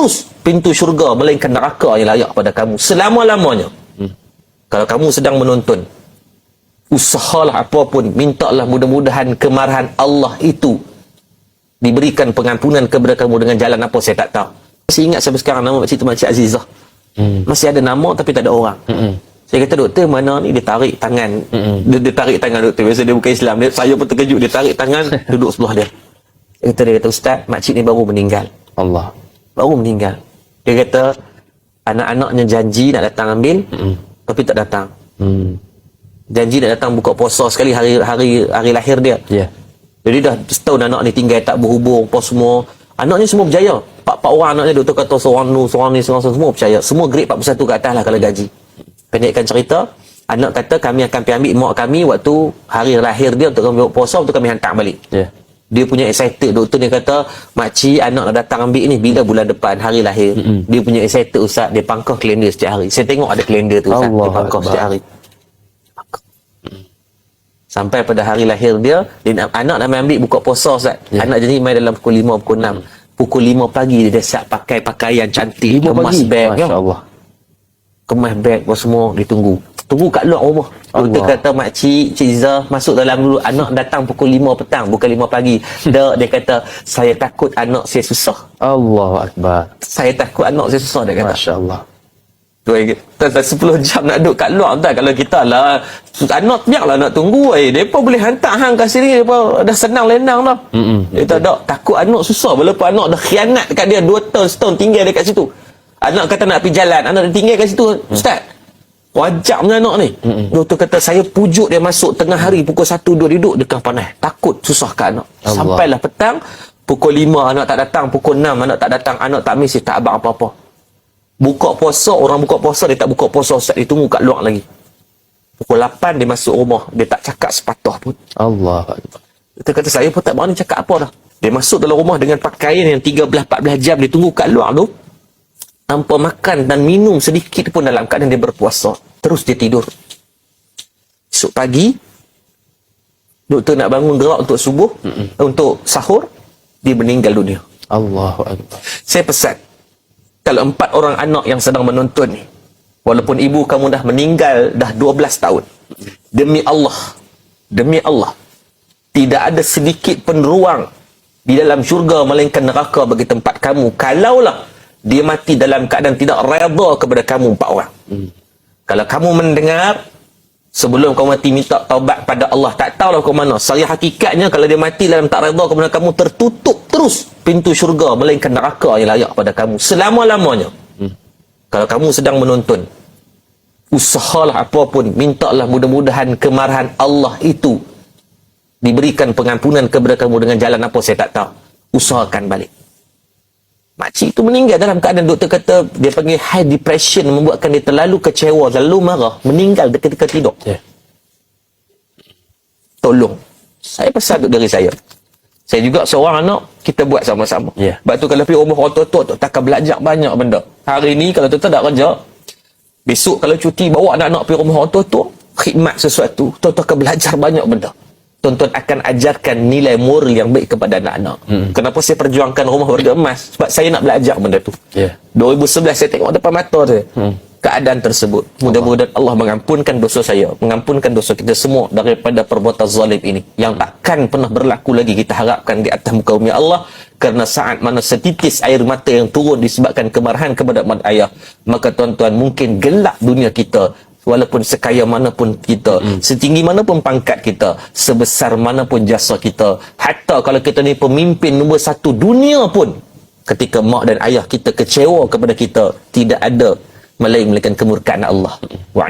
terus pintu syurga melainkan neraka yang layak pada kamu selama-lamanya. Hmm. Kalau kamu sedang menonton usahalah apapun mintalah mudah-mudahan kemarahan Allah itu diberikan pengampunan kepada kamu dengan jalan apa saya tak tahu. Masih ingat sampai sekarang nama Makcik tu Makcik Azizah. Hmm. Masih ada nama tapi tak ada orang. Hmm. Saya kata doktor mana ni dia tarik tangan. Hmm. Dia, dia tarik tangan doktor. Biasa dia bukan Islam. Dia, saya pun terkejut dia tarik tangan duduk sebelah dia. Dia kata dia kata ustaz makcik ni baru meninggal. Allah. Baru meninggal. Dia kata anak-anaknya janji nak datang ambil hmm. tapi tak datang. Hmm janji nak datang buka puasa sekali hari hari hari lahir dia. Yeah. Jadi dah setahun anak ni tinggal tak berhubung apa semua. Anak ni semua berjaya. Pak-pak orang anaknya doktor kata seorang nu, seorang ni, seorang, semua berjaya. Semua grade 41 ke atas lah kalau gaji. Pendekkan cerita, anak kata kami akan pergi ambil mak kami waktu hari lahir dia untuk kami puasa untuk kami hantar balik. Yeah. Dia punya excited doktor ni kata makcik anak nak datang ambil ni bila bulan depan hari lahir. Mm-hmm. Dia punya excited ustaz dia pangkah kalender setiap hari. Saya tengok ada kalender tu ustaz Allah dia pangkah setiap hari sampai pada hari lahir dia dia anak nak ambil buka puasa Ustaz ya. anak jadi main dalam pukul 5 pukul 6 hmm. pukul 5 pagi dia dah siap pakai pakaian cantik kemas pagi. beg ya. Allah kemas beg semua ditunggu tunggu kat luar rumah. Dia kata makcik cik Izzah masuk dalam dulu. Anak datang pukul 5 petang bukan 5 pagi. Dia, dia kata saya takut anak saya susah. Allah Akbar. Saya takut anak saya susah dia kata. Masya Allah tak 10 jam nak duduk kat luar tak kalau kita lah anak biarlah nak tunggu eh. Depa boleh hantar hang kat sini depa dah senang lenang dah hmm dia tak ada takut anak susah walaupun anak dah khianat dekat dia 2 tahun setahun tinggal dekat situ. Anak kata nak pergi jalan anak dah tinggal kat situ mm. ustaz wajak punya anak ni? Mm doktor kata saya pujuk dia masuk tengah hari pukul 1 2 duduk. Dekat panas takut susah kat anak? Allah. sampailah petang pukul 5 anak tak datang pukul 6 anak tak datang anak tak mesti tak abang apa-apa. Buka puasa orang buka puasa dia tak buka puasa Ustaz dia tunggu kat luar lagi. Pukul 8 dia masuk rumah dia tak cakap sepatah pun. Allah. Dia kata saya pun tak berani cakap apa dah. Dia masuk dalam rumah dengan pakaian yang 13-14 jam dia tunggu kat luar tu tanpa makan dan minum sedikit pun dalam keadaan dia berpuasa terus dia tidur. Esok pagi doktor nak bangun gerak untuk subuh Mm-mm. untuk sahur dia meninggal dunia. Allah saya pesan kalau empat orang anak yang sedang menonton ni walaupun ibu kamu dah meninggal dah 12 tahun demi Allah demi Allah tidak ada sedikit pun ruang di dalam syurga melainkan neraka bagi tempat kamu. Kalaulah dia mati dalam keadaan tidak redha kepada kamu empat orang. Hmm. kalau kamu mendengar sebelum kau mati minta taubat pada Allah. Tak tahulah kau mana. Sari hakikatnya kalau dia mati dalam tak redha kepada kamu tertutup terus pintu syurga melainkan neraka yang layak pada kamu. Selama-lamanya. Hmm. kalau kamu sedang menonton usahalah apapun mintalah mudah-mudahan kemarahan Allah itu diberikan pengampunan kepada kamu dengan jalan apa saya tak tahu. Usahakan balik Makcik itu meninggal dalam keadaan doktor kata dia panggil high depression membuatkan dia terlalu kecewa, terlalu marah, meninggal ketika tidur. Yeah. Tolong. Saya pesan untuk diri saya. Saya juga seorang anak, kita buat sama-sama. Yeah. Sebab tu kalau pergi rumah orang tua-tua tu, takkan belajar banyak benda. Hari ni kalau tuan tak kerja, besok kalau cuti bawa anak-anak pergi rumah orang tua-tua, khidmat sesuatu, tuan-tuan akan belajar banyak benda tuan-tuan akan ajarkan nilai moral yang baik kepada anak-anak. Hmm. Kenapa saya perjuangkan rumah warga emas? Sebab saya nak belajar benda tu. Yeah. 2011 saya tengok depan mata saya. Hmm. Keadaan tersebut. Mudah-mudahan Allah mengampunkan dosa saya. Mengampunkan dosa kita semua daripada perbuatan zalim ini. Yang takkan pernah berlaku lagi kita harapkan di atas muka bumi Allah. Kerana saat mana setitis air mata yang turun disebabkan kemarahan kepada mak ayah. Maka tuan-tuan mungkin gelap dunia kita walaupun sekaya manapun kita hmm. setinggi manapun pangkat kita sebesar manapun jasa kita hatta kalau kita ni pemimpin nombor satu dunia pun ketika mak dan ayah kita kecewa kepada kita tidak ada melainkan kemurkaan Allah wa